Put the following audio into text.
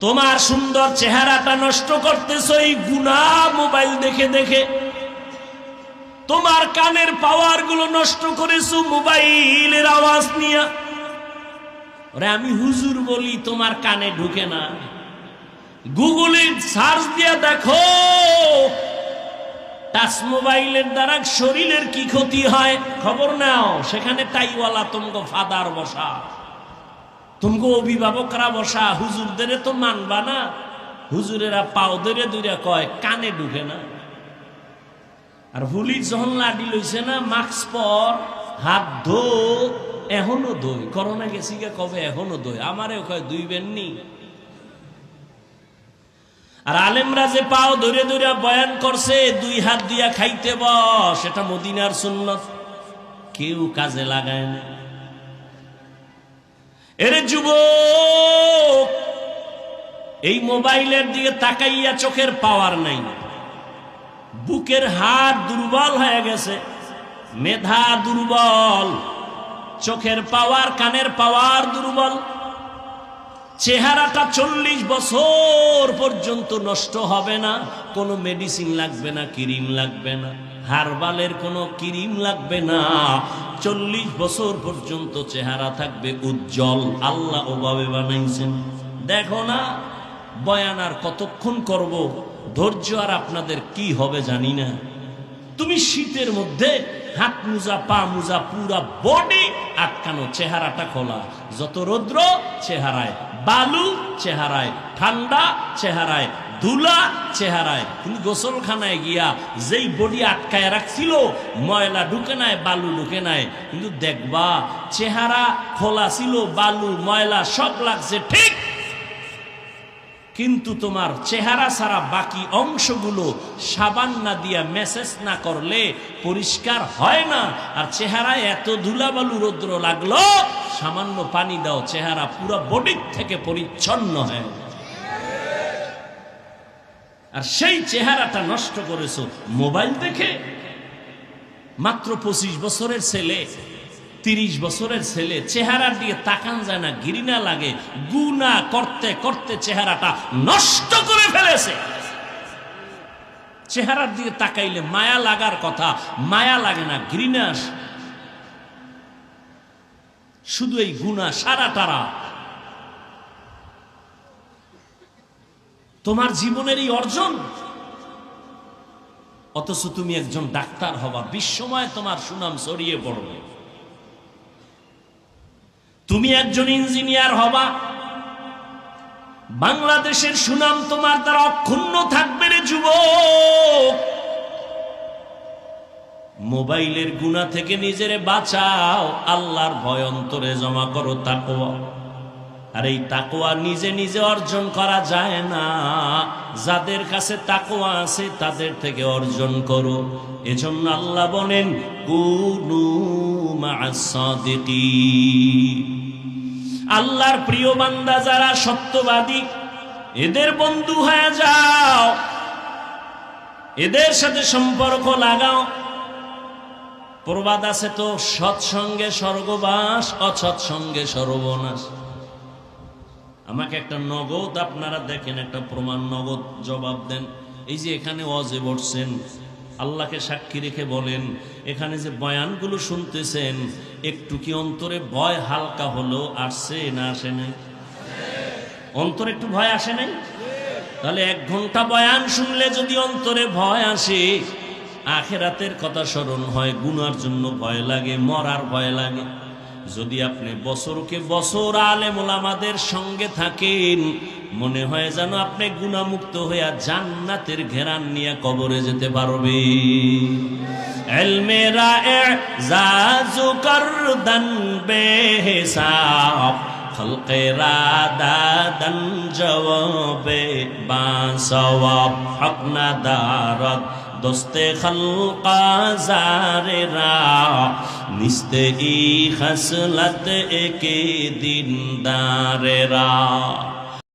তোমার সুন্দর চেহারাটা নষ্ট করতেছো এই গুনা মোবাইল দেখে দেখে। তোমার কানের পাওয়ারগুলো নষ্ট করেছ মোবাইলের আওয়াজ নিয়ে। ওরে আমি হুজুর বলি, তোমার কানে ঢুকে না। গুগলে সার্চ দিয়ে দেখো, টাচ মোবাইলের দ্বারা শরীরের কি ক্ষতি হয়? খবর নাও, সেখানে টাইওয়ালা তোমাকে ফাদার বসা। তোমাকে অভিভাবকরা বসা হুজুরদের তো মানবা না হুজুরেরা পাও ধরে দূরে কয় কানে ঢুকে না আর হুলির যখন লাডি লইছে না মাস্ক পর হাত ধো এখনও দই করোনা গেছি গে কবে এখনও দই আমারেও কয় দুই বেননি আর আলেমরা যে পাও ধরে ধরে বয়ান করছে দুই হাত দিয়া খাইতে বস এটা মদিনার সুন্নত কেউ কাজে লাগায় না এরে যুবক, এই মোবাইলের দিকে তাকাইয়া চোখের পাওয়ার নাই। বুকের হাত দুর্বল হয়ে গেছে, মেধা দুর্বল, চোখের পাওয়ার, কানের পাওয়ার দুর্বল। চেহারাটা চল্লিশ বছর পর্যন্ত নষ্ট হবে না, কোনো মেডিসিন লাগবে না ক্রিম লাগবে না। হারবালের কোনো ক্রিম লাগবে না। চল্লিশ বছর পর্যন্ত চেহারা থাকবে উজ্জ্বল। আল্লাহ ওভাবে বানাইছেন। দেখো না, বয়ান আর কতক্ষণ করব? ধৈর্য আর আপনাদের কি হবে জানি না। তুমি শীতের মধ্যে হাত মুজা, পা মুজা, পুরা বডি আটকানো, চেহারাটা খোলা। যত রৌদ্র, চেহারায় বালু, চেহারায় ঠান্ডা, চেহারায় ধুলা চেহারায়। কিন্তু গোসলখানায় গিয়া যেই বডি আটকায় রাখছিল, ময়লা ঢুকে নাই, বালু ঢুকে নাই, কিন্তু দেখবা চেহারা খোলা ছিল, বালু, ময়লা সব লাগছে ঠিক। কিন্তু তোমার চেহারা ছাড়া বাকি অংশগুলো সাবান না দিয়া মেসেজ না করলে পরিষ্কার হয় না। আর চেহারায় এত ধুলাবালু রৌদ্র লাগল, সামান্য পানি দাও, চেহারা পুরো বডির থেকে পরিচ্ছন্ন হয়। আর সেই চেহারাটা নষ্ট করেছ মোবাইল দেখে মাত্র পঁচিশ বছরের ছেলে, তিরিশ বছরের ছেলে, চেহারার দিকে তাকান যায় না, ঘৃণা লাগে গুনা করতে করতে চেহারাটা নষ্ট করে ফেলেছে চেহারার দিকে তাকাইলে মায়া লাগার কথা, মায়া লাগে না আসে। শুধু এই গুণা, সারা তারা তোমার জীবনের এই অর্জন? অথচ তুমি একজন ডাক্তার হবা, বিশ্বময় তোমার সুনাম ছড়িয়ে পড়বে। তুমি একজন ইঞ্জিনিয়ার হবা, বাংলাদেশের সুনাম তোমার দ্বারা অক্ষুণ্ণ থাকবে রে যুবক। মোবাইলের গুণা থেকে নিজেরে বাঁচাও, আল্লাহর ভয় অন্তরে জমা করো তাকোয়া আর এই তাকোয়া নিজে নিজে অর্জন করা যায় না। যাদের কাছে তাকোয়া আছে, তাদের থেকে অর্জন করো। এজন্য আল্লাহ বলেন, কুনু আল্লাহর প্রিয় বান্দা যারা সত্যবাদী, এদের বন্ধু হয়ে যাও। এদের সাথে সম্পর্ক লাগাও। প্রবাদ আছে তো, সৎসঙ্গে স্বর্গবাস, অসৎসঙ্গে সর্বনাশ। আমাকে একটা নগদ, আপনারা দেখেন একটা প্রমাণ নগদ জবাব দেন। এই যে এখানে অজে বসছেন, আল্লাহকে সাক্ষী রেখে বলেন, এখানে যে বয়ানগুলো শুনতেছেন, একটু কি অন্তরে ভয় হালকা হলো আসছে না আসে নাই? অন্তরে একটু ভয় আসে নাই? তাহলে এক ঘণ্টা বয়ান শুনলে যদি অন্তরে ভয় আসে, আখেরাতের কথা স্মরণ হয়, গুনার জন্য ভয় লাগে, মরার ভয় লাগে। যদি আপনি বছরকে বছর আলেম ওলামাদের সঙ্গে থাকেন, মনে হয় যেন আপনি গুণামুক্ত হইয়া জান্নাতের ঘেরান নিয়ে কবরে যেতে পারবে এলমেরা জাজু করদন বেহিসাব খলকেরা দাদন জবাবে বাসওয়াব, হকনা দারত দোস্তে খালকাজারেরা নিস্তে ই খাসলাত একে দিন দারেরা